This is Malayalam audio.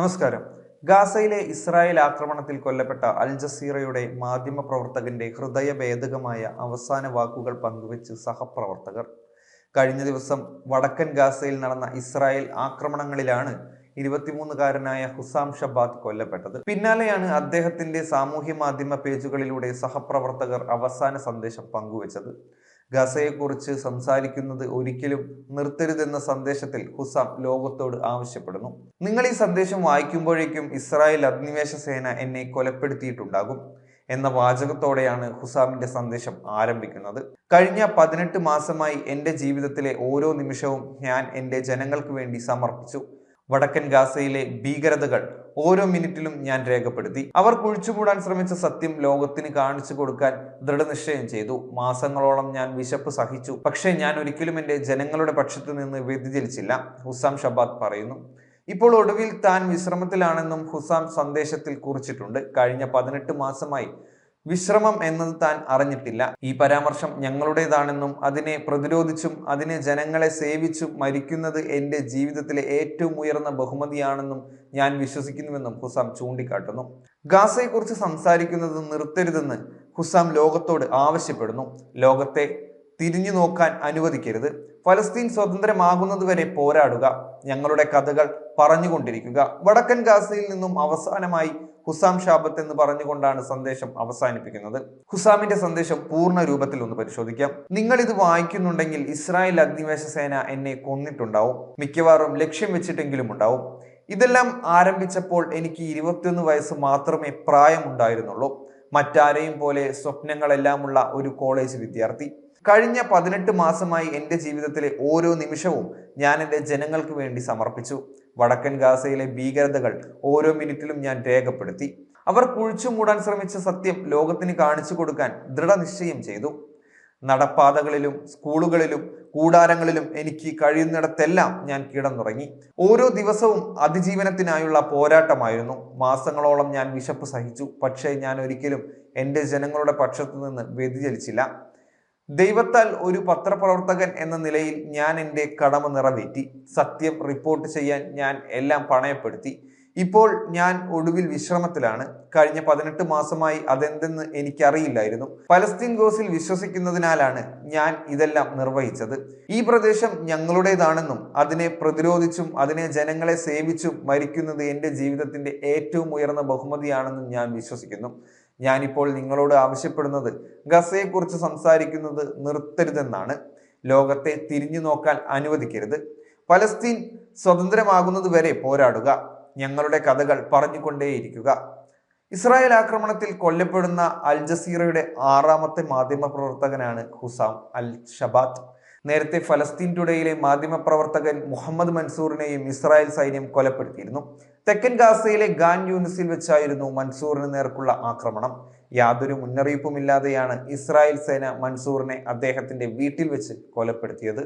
നമസ്കാരം. ഗാസയിലെ ഇസ്രായേൽ ആക്രമണത്തിൽ കൊല്ലപ്പെട്ട അൽ ജസീറയുടെ മാധ്യമ പ്രവർത്തകന്റെ ഹൃദയഭേദകമായ അവസാന വാക്കുകൾ പങ്കുവച്ച് സഹപ്രവർത്തകർ. കഴിഞ്ഞ ദിവസം വടക്കൻ ഗാസയിൽ നടന്ന ഇസ്രായേൽ ആക്രമണങ്ങളിലാണ് ഇരുപത്തിമൂന്നുകാരനായ ഹുസാം ഷബാദ് കൊല്ലപ്പെട്ടത്. പിന്നാലെയാണ് അദ്ദേഹത്തിന്റെ സാമൂഹ്യ മാധ്യമ പേജുകളിലൂടെ സഹപ്രവർത്തകർ അവസാന സന്ദേശം പങ്കുവച്ചത്. ഗസയെക്കുറിച്ച് സംസാരിക്കുന്നത് ഒരിക്കലും നിർത്തരുതെന്ന സന്ദേശത്തിൽ ഹുസാം ലോകത്തോട് ആവശ്യപ്പെടുന്നു. നിങ്ങൾ ഈ സന്ദേശം വായിക്കുമ്പോഴേക്കും ഇസ്രായേൽ അധിനിവേശ സേന എന്നെ കൊലപ്പെടുത്തിയിട്ടുണ്ടാകും എന്ന വാചകത്തോടെയാണ് ഹുസാമിന്റെ സന്ദേശം ആരംഭിക്കുന്നത്. കഴിഞ്ഞ പതിനെട്ട് മാസമായി എന്റെ ജീവിതത്തിലെ ഓരോ നിമിഷവും ഞാൻ എന്റെ ജനങ്ങൾക്ക് വേണ്ടി സമർപ്പിച്ചു. വടക്കൻ ഗാസയിലെ ഭീകരതകൾ ഓരോ മിനിറ്റിലും ഞാൻ രേഖപ്പെടുത്തി. അവർ കുഴിച്ചുകൂടാൻ ശ്രമിച്ച സത്യം ലോകത്തിന് കാണിച്ചു കൊടുക്കാൻ ദൃഢനിശ്ചയം ചെയ്തു. മാസങ്ങളോളം ഞാൻ വിശപ്പ് സഹിച്ചു. പക്ഷേ ഞാൻ ഒരിക്കലും എന്റെ ജനങ്ങളുടെ പക്ഷത്ത് നിന്ന് വ്യതിചലിച്ചില്ല ഹുസാം ഷബാദ് പറയുന്നു. ഇപ്പോൾ ഒടുവിൽ താൻ വിശ്രമത്തിലാണെന്നും ഹുസാം സന്ദേശത്തിൽ കുറിച്ചിട്ടുണ്ട്. കഴിഞ്ഞ പതിനെട്ട് മാസമായി വിശ്രമം എന്നത് താൻ അറിഞ്ഞിട്ടില്ല. ഈ പരാമർശം ഞങ്ങളുടേതാണെന്നും അതിനെ പ്രതിരോധിച്ചും അതിനെ ജനങ്ങളെ സേവിച്ചും മരിക്കുന്നത് എന്റെ ജീവിതത്തിലെ ഏറ്റവും ഉയർന്ന ബഹുമതിയാണെന്നും ഞാൻ വിശ്വസിക്കുന്നുവെന്നും ഹുസാം ചൂണ്ടിക്കാട്ടുന്നു. ഗാസയെക്കുറിച്ച് സംസാരിക്കുന്നത് നിർത്തരുതെന്ന് ഹുസാം ലോകത്തോട് ആവശ്യപ്പെടുന്നു. ലോകത്തെ തിരിഞ്ഞു നോക്കാൻ അനുവദിക്കരുത്. ഫലസ്തീൻ സ്വതന്ത്രമാകുന്നതുവരെ പോരാടുക. ഞങ്ങളുടെ കഥകൾ പറഞ്ഞുകൊണ്ടിരിക്കുക. വടക്കൻ ഗാസയിൽ നിന്നും അവസാനമായി ഹുസാം ഷാബത്ത് എന്ന് പറഞ്ഞുകൊണ്ടാണ് സന്ദേശം അവസാനിപ്പിക്കുന്നത്. ഹുസാമിന്റെ സന്ദേശം പൂർണ രൂപത്തിൽ ഒന്ന് പരിശോധിക്കാം. നിങ്ങൾ ഇത് വായിക്കുന്നുണ്ടെങ്കിൽ ഇസ്രായേൽ അധിനിവേശ സേന എന്നെ കൊന്നിട്ടുണ്ടാവും. മിക്കവാറും ലക്ഷ്യം വെച്ചിട്ടെങ്കിലും ഉണ്ടാവും. ഇതെല്ലാം ആരംഭിച്ചപ്പോൾ എനിക്ക് ഇരുപത്തിയൊന്ന് വയസ്സ് മാത്രമേ പ്രായമുണ്ടായിരുന്നുള്ളൂ. മറ്റാരെയും പോലെ സ്വപ്നങ്ങളെല്ലാമുള്ള ഒരു കോളേജ് വിദ്യാർത്ഥി. കഴിഞ്ഞ പതിനെട്ട് മാസമായി എന്റെ ജീവിതത്തിലെ ഓരോ നിമിഷവും ഞാൻ എന്റെ ജനങ്ങൾക്ക് വേണ്ടി സമർപ്പിച്ചു. വടക്കൻ ഗാസയിലെ ഭീകരതകൾ ഓരോ മിനിറ്റിലും ഞാൻ രേഖപ്പെടുത്തി. അവർ കുഴിച്ചു മൂടാൻ ശ്രമിച്ച സത്യം ലോകത്തിന് കാണിച്ചു കൊടുക്കാൻ ദൃഢനിശ്ചയം ചെയ്തു. നടപ്പാതകളിലും സ്കൂളുകളിലും കൂടാരങ്ങളിലും എനിക്ക് കഴിയുന്നിടത്തെല്ലാം ഞാൻ കിടന്നുറങ്ങി. ഓരോ ദിവസവും അതിജീവനത്തിനായുള്ള പോരാട്ടമായിരുന്നു. മാസങ്ങളോളം ഞാൻ വിശപ്പ് സഹിച്ചു. പക്ഷേ ഞാൻ ഒരിക്കലും എന്റെ ജനങ്ങളുടെ പക്ഷത്തു നിന്ന് വ്യതിചലിച്ചില്ല. ദൈവത്താൽ ഒരു പത്രപ്രവർത്തകൻ എന്ന നിലയിൽ ഞാൻ എന്റെ കടമ നിറവേറ്റി. സത്യം റിപ്പോർട്ട് ചെയ്യാൻ ഞാൻ എല്ലാം പണയപ്പെടുത്തി. ഇപ്പോൾ ഞാൻ ഒടുവിൽ വിശ്രമത്തിലാണ്. കഴിഞ്ഞ പതിനെട്ട് മാസമായി അതെന്തെന്ന് എനിക്കറിയില്ലായിരുന്നു. പലസ്തീൻ ഗോസിൽ വിശ്വസിക്കുന്നതിനാലാണ് ഞാൻ ഇതെല്ലാം നിർവഹിച്ചത്. ഈ പ്രദേശം ഞങ്ങളുടേതാണെന്നും അതിനെ പ്രതിരോധിച്ചും അതിനെ ജനങ്ങളെ സേവിച്ചും മരിക്കുന്നത് എന്റെ ജീവിതത്തിന്റെ ഏറ്റവും ഉയർന്ന ബഹുമതിയാണെന്നും ഞാൻ വിശ്വസിക്കുന്നു. ഞാനിപ്പോൾ നിങ്ങളോട് ആവശ്യപ്പെടുന്നത് ഗസയെക്കുറിച്ച് സംസാരിക്കുന്നത് നിർത്തരുതെന്നാണ്. ലോകത്തെ തിരിഞ്ഞു നോക്കാൻ അനുവദിക്കരുത്. പലസ്തീൻ സ്വതന്ത്രമാകുന്നത് വരെ പോരാടുക. ഞങ്ങളുടെ കഥകൾ പറഞ്ഞുകൊണ്ടേയിരിക്കുക. ഇസ്രായേൽ ആക്രമണത്തിൽ കൊല്ലപ്പെടുന്ന അൽ ജസീറയുടെ ആറാമത്തെ മാധ്യമ പ്രവർത്തകനാണ് ഹുസാം അൽ ഷബാത്ത് നേരത്തെ ഫലസ്തീൻ ടുഡേയിലെ മാധ്യമപ്രവർത്തകൻ മുഹമ്മദ് മൻസൂറിനെയും ഇസ്രായേൽ സൈന്യം കൊലപ്പെടുത്തിയിരുന്നു. തെക്കൻ ഗാസയിലെ ഗാൻ യൂണിസിൽ വെച്ചായിരുന്നു മൻസൂറിന് നേർക്കുള്ള ആക്രമണം. യാതൊരു മുന്നറിയിപ്പുമില്ലാതെയാണ് ഇസ്രായേൽ സേന മൻസൂറിനെ അദ്ദേഹത്തിന്റെ വീട്ടിൽ വെച്ച് കൊലപ്പെടുത്തിയത്.